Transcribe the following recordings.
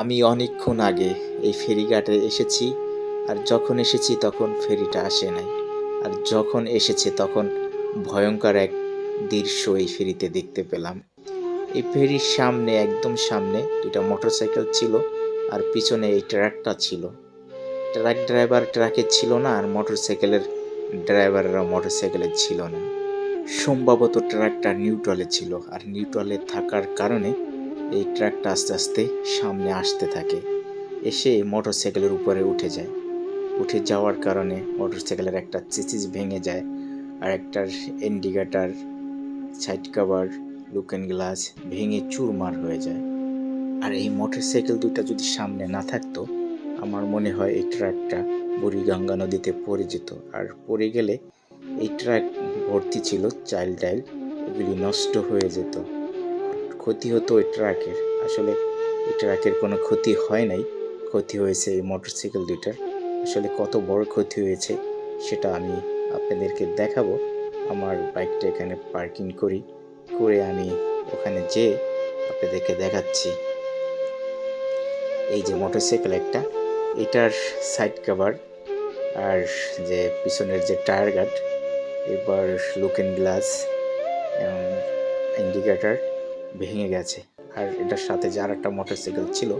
আমি অনেকক্ষণ আগে এই ফেরিঘাটে এসেছি, আর যখন এসেছি তখন ফেরিটা আসে নাই। আর যখন এসেছে তখন ভয়ঙ্কর এক দৃশ্য এই ফেরিতে দেখতে পেলাম। এই ফেরির সামনে, একদম সামনে দুটা মোটরসাইকেল ছিল আর পিছনে এই ট্রাকটা ছিল। ট্রাক ড্রাইভার ট্রাকে ছিল না আর মোটরসাইকেলের ড্রাইভাররা মোটরসাইকেলে ছিল না। সম্ভবত ট্রাকটা নিউট্রালে ছিল, আর নিউট্রালে থাকার কারণে এই ট্রাকটা আস্তে আস্তে সামনে আসতে থাকে। এসে মোটরসাইকেলের উপরে উঠে যায়। উঠে যাওয়ার কারণে মোটরসাইকেলের একটা চিচিস ভেঙে যায় আর একটার indicator, side cover, looking glass ভেঙে চুরমার হয়ে যায়। আর এই মোটরসাইকেল দুটো যদি সামনে না থাকতো, আমার মনে হয় এই ট্রাকটা বুড়িগঙ্গা নদীতে পড়ে যেত। আর পড়ে গেলে এই ট্রাক ভর্তি ছিল চাইল্ড টাইল, এগুলি নষ্ট হয়ে যেত। ক্ষতি হতো ওই ট্রাকের। আসলে এই ট্রাকের কোনো ক্ষতি হয় নাই। ক্ষতি হয়েছে এই মোটরসাইকেল দুইটার। আসলে কত বড় ক্ষতি হয়েছে সেটা আমি আপনাদেরকে দেখাবো। আমার বাইকটা এখানে পার্কিং করি, করে আমি ওখানে যেয়ে আপনাদেরকে দেখাচ্ছি। এই যে মোটরসাইকেল একটা, এটার সাইড কভার আর যে পিছনের যে টায়ার গার্ড, এবার লুকেন গ্লাস ইন্ডিকেটার ভেঙে গেছে। আর এটার সাথে যার একটা মোটরসাইকেল ছিল,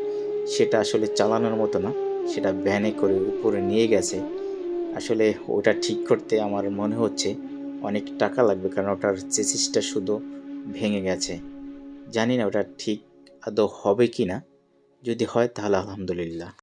সেটা আসলে চালানোর মতো না। সেটা ভ্যানে করে উপরে নিয়ে গেছে। আসলে ওটা ঠিক করতে আমার মনে হচ্ছে অনেক টাকা লাগবে, কারণ ওটার চেসিসটা শুধু ভেঙে গেছে। জানি না ওটা ঠিক আদৌ হবে কি না যদি হয় তাহলে আলহামদুলিল্লাহ।